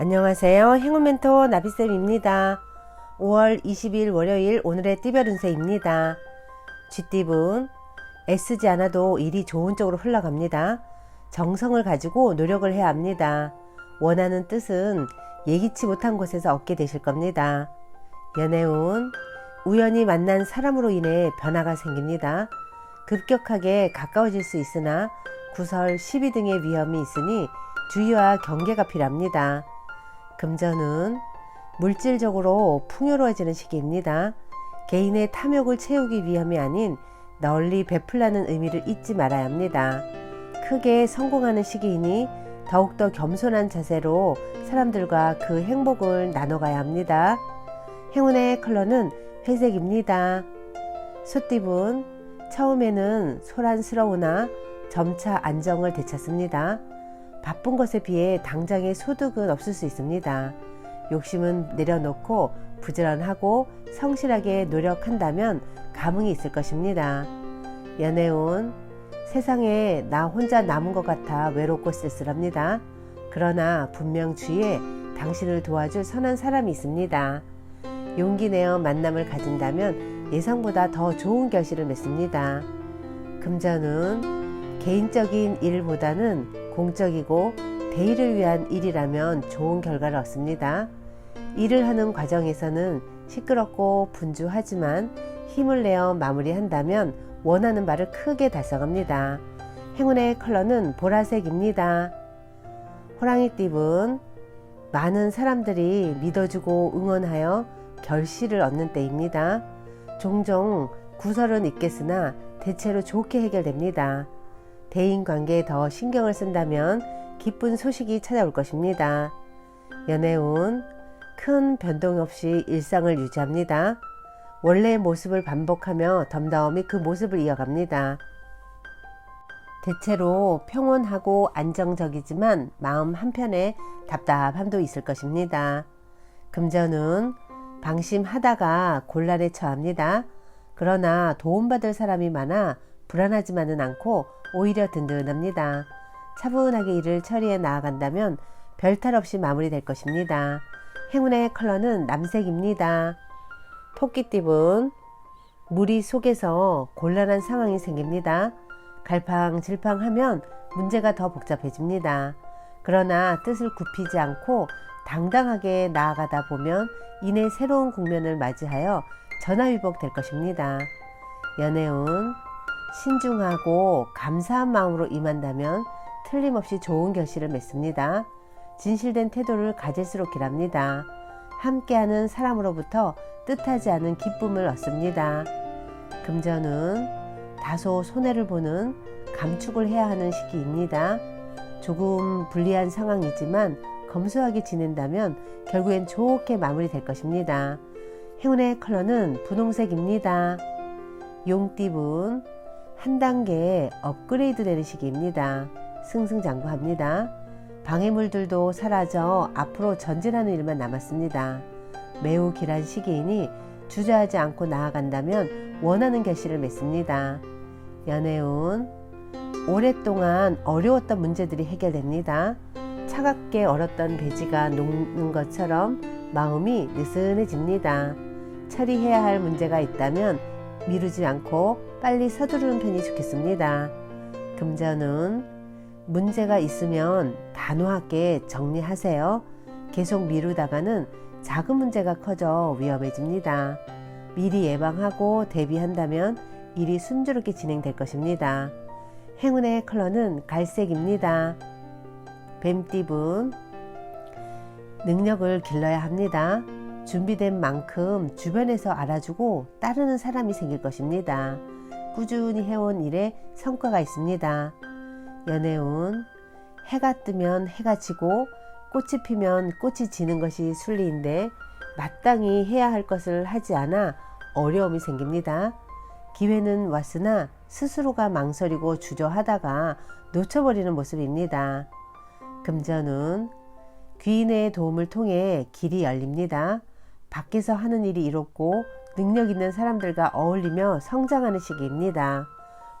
안녕하세요. 행운 멘토 나비쌤입니다. 5월 20일 월요일 오늘의 띠별 운세입니다. 쥐띠분 애쓰지 않아도 일이 좋은 쪽으로 흘러갑니다. 정성을 가지고 노력을 해야 합니다. 원하는 뜻은 예기치 못한 곳에서 얻게 되실 겁니다. 연애운 우연히 만난 사람으로 인해 변화가 생깁니다. 급격하게 가까워질 수 있으나 구설, 시비 등의 위험이 있으니 주의와 경계가 필요합니다. 금전은 물질적으로 풍요로워지는 시기입니다. 개인의 탐욕을 채우기 위함이 아닌 널리 베풀라는 의미를 잊지 말아야 합니다. 크게 성공하는 시기이니 더욱더 겸손한 자세로 사람들과 그 행복을 나눠가야 합니다. 행운의 컬러는 회색입니다. 소띠분, 처음에는 소란스러우나 점차 안정을 되찾습니다. 바쁜 것에 비해 당장의 소득은 없을 수 있습니다. 욕심은 내려놓고 부지런하고 성실하게 노력한다면 감흥이 있을 것입니다. 연애운 세상에 나 혼자 남은 것 같아 외롭고 쓸쓸합니다. 그러나 분명 주위에 당신을 도와줄 선한 사람이 있습니다. 용기 내어 만남을 가진다면 예상보다 더 좋은 결실을 맺습니다. 금전은 개인적인 일보다는 공적이고 대의를 위한 일이라면 좋은 결과를 얻습니다. 일을 하는 과정에서는 시끄럽고 분주하지만 힘을 내어 마무리한다면 원하는 바를 크게 달성합니다. 행운의 컬러는 보라색입니다. 호랑이띠분 많은 사람들이 믿어주고 응원하여 결실을 얻는 때입니다. 종종 구설은 있겠으나 대체로 좋게 해결됩니다. 대인 관계에 더 신경을 쓴다면 기쁜 소식이 찾아올 것입니다. 연애운 큰 변동 없이 일상을 유지합니다. 원래의 모습을 반복하며 덤덤히 그 모습을 이어갑니다. 대체로 평온하고 안정적이지만 마음 한편에 답답함도 있을 것입니다. 금전은 방심하다가 곤란에 처합니다. 그러나 도움받을 사람이 많아 불안하지만은 않고 오히려 든든합니다. 차분하게 일을 처리해 나아간다면 별탈 없이 마무리될 것입니다. 행운의 컬러는 남색입니다. 토끼띠분 무리 속에서 곤란한 상황이 생깁니다. 갈팡질팡하면 문제가 더 복잡해집니다. 그러나 뜻을 굽히지 않고 당당하게 나아가다 보면 이내 새로운 국면을 맞이하여 전화위복 될 것입니다. 연애운 신중하고 감사한 마음으로 임한다면 틀림없이 좋은 결실을 맺습니다. 진실된 태도를 가질수록 길합니다. 함께하는 사람으로부터 뜻하지 않은 기쁨을 얻습니다. 금전은 다소 손해를 보는 감축을 해야 하는 시기입니다. 조금 불리한 상황이지만 검소하게 지낸다면 결국엔 좋게 마무리될 것입니다. 행운의 컬러는 분홍색입니다. 용띠분 한 단계 업그레이드 되는 시기입니다. 승승장구합니다. 방해물들도 사라져 앞으로 전진하는 일만 남았습니다. 매우 길한 시기이니 주저하지 않고 나아간다면 원하는 결실을 맺습니다. 연애운 오랫동안 어려웠던 문제들이 해결됩니다. 차갑게 얼었던 배지가 녹는 것처럼 마음이 느슨해집니다. 처리해야 할 문제가 있다면 미루지 않고 빨리 서두르는 편이 좋겠습니다. 금전은 문제가 있으면 단호하게 정리하세요. 계속 미루다가는 작은 문제가 커져 위험해집니다. 미리 예방하고 대비한다면 일이 순조롭게 진행될 것입니다. 행운의 컬러는 갈색입니다. 뱀띠분 능력을 길러야 합니다. 준비된 만큼 주변에서 알아주고 따르는 사람이 생길 것입니다. 꾸준히 해온 일에 성과가 있습니다. 연애운 해가 뜨면 해가 지고 꽃이 피면 꽃이 지는 것이 순리인데 마땅히 해야 할 것을 하지 않아 어려움이 생깁니다. 기회는 왔으나 스스로가 망설이고 주저하다가 놓쳐버리는 모습입니다. 금전은 귀인의 도움을 통해 길이 열립니다. 밖에서 하는 일이 이롭고 능력 있는 사람들과 어울리며 성장하는 시기입니다.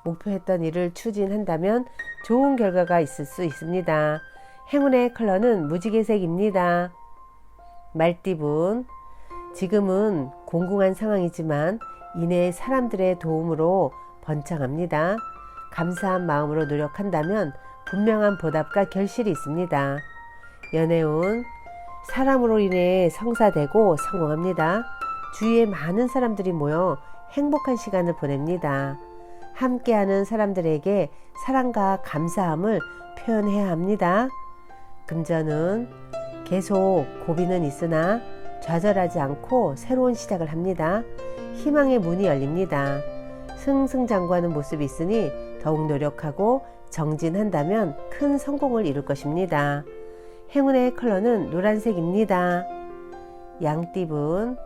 목표했던 일을 추진한다면 좋은 결과가 있을 수 있습니다. 행운의 컬러는 무지개색입니다. 말띠분, 지금은 공공한 상황이지만 이내 사람들의 도움으로 번창합니다. 감사한 마음으로 노력한다면 분명한 보답과 결실이 있습니다. 연애운, 사람으로 인해 성사되고 성공합니다. 주위에 많은 사람들이 모여 행복한 시간을 보냅니다. 함께하는 사람들에게 사랑과 감사함을 표현해야 합니다. 금전은 계속 고비는 있으나 좌절하지 않고 새로운 시작을 합니다. 희망의 문이 열립니다. 승승장구하는 모습이 있으니 더욱 노력하고 정진한다면 큰 성공을 이룰 것입니다. 행운의 컬러는 노란색입니다. 양띠분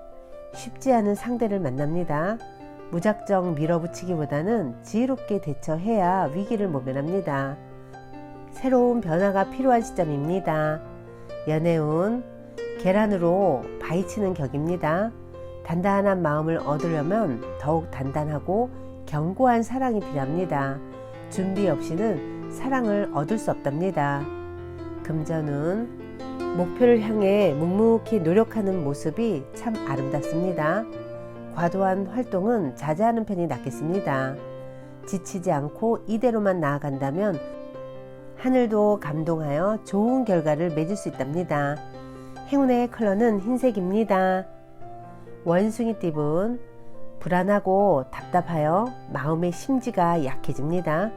쉽지 않은 상대를 만납니다. 무작정 밀어붙이기보다는 지혜롭게 대처해야 위기를 모면합니다. 새로운 변화가 필요한 시점입니다. 연애운 계란으로 바위치는 격입니다. 단단한 마음을 얻으려면 더욱 단단하고 견고한 사랑이 필요합니다. 준비 없이는 사랑을 얻을 수 없답니다. 금전은 목표를 향해 묵묵히 노력하는 모습이 참 아름답습니다. 과도한 활동은 자제하는 편이 낫겠습니다. 지치지 않고 이대로만 나아간다면 하늘도 감동하여 좋은 결과를 맺을 수 있답니다. 행운의 컬러는 흰색입니다. 원숭이 띠분 불안하고 답답하여 마음의 심지가 약해집니다.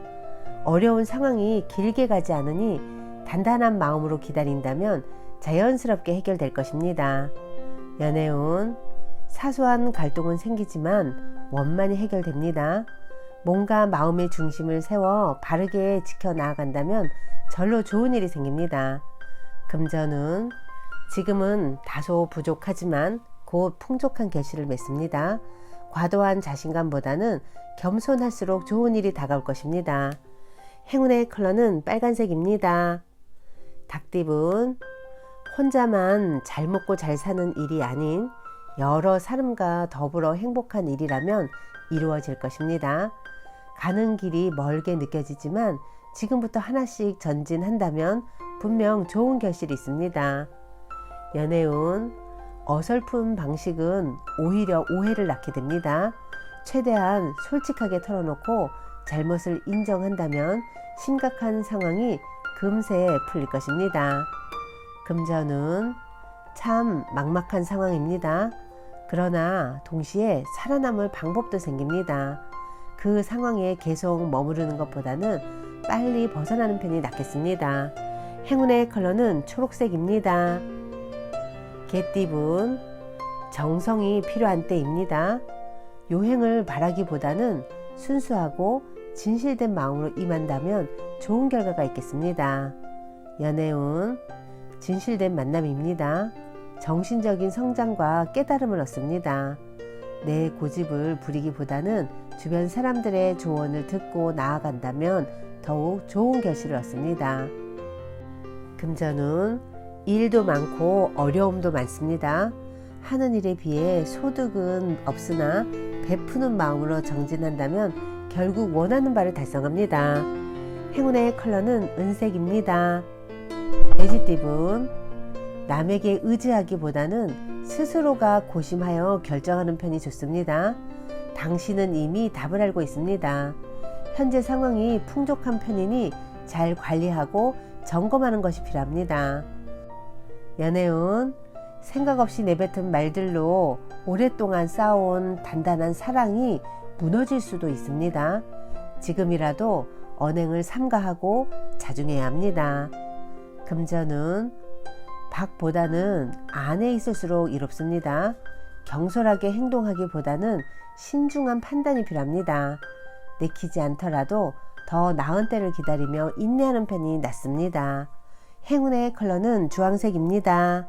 어려운 상황이 길게 가지 않으니 단단한 마음으로 기다린다면 자연스럽게 해결될 것입니다. 연애운 사소한 갈등은 생기지만 원만히 해결됩니다. 뭔가 마음의 중심을 세워 바르게 지켜 나아간다면 절로 좋은 일이 생깁니다. 금전은 지금은 다소 부족하지만 곧 풍족한 결실을 맺습니다. 과도한 자신감보다는 겸손할수록 좋은 일이 다가올 것입니다. 행운의 컬러는 빨간색입니다. 닭띠분 혼자만 잘 먹고 잘 사는 일이 아닌 여러 사람과 더불어 행복한 일이라면 이루어질 것입니다. 가는 길이 멀게 느껴지지만 지금부터 하나씩 전진한다면 분명 좋은 결실이 있습니다. 연애운 어설픈 방식은 오히려 오해를 낳게 됩니다. 최대한 솔직하게 털어놓고 잘못을 인정한다면 심각한 상황이 금세 풀릴 것입니다. 금전은 참 막막한 상황입니다. 그러나 동시에 살아남을 방법도 생깁니다. 그 상황에 계속 머무르는 것보다는 빨리 벗어나는 편이 낫겠습니다. 행운의 컬러는 초록색입니다. 개띠분 정성이 필요한 때입니다. 요행을 바라기보다는 순수하고 진실된 마음으로 임한다면 좋은 결과가 있겠습니다. 연애운 진실된 만남입니다. 정신적인 성장과 깨달음을 얻습니다. 내 고집을 부리기보다는 주변 사람들의 조언을 듣고 나아간다면 더욱 좋은 결실을 얻습니다. 금전은 일도 많고 어려움도 많습니다. 하는 일에 비해 소득은 없으나 베푸는 마음으로 정진한다면 결국 원하는 바를 달성합니다. 행운의 컬러는 은색입니다. 돼지띠분 남에게 의지하기보다는 스스로가 고심하여 결정하는 편이 좋습니다. 당신은 이미 답을 알고 있습니다. 현재 상황이 풍족한 편이니 잘 관리하고 점검하는 것이 필요합니다. 연애운 생각 없이 내뱉은 말들로 오랫동안 쌓아온 단단한 사랑이 무너질 수도 있습니다. 지금이라도 언행을 삼가하고 자중해야 합니다. 금전은 박보다는 안에 있을수록 이롭습니다. 경솔하게 행동하기보다는 신중한 판단이 필요합니다. 내키지 않더라도 더 나은 때를 기다리며 인내하는 편이 낫습니다. 행운의 컬러는 주황색입니다.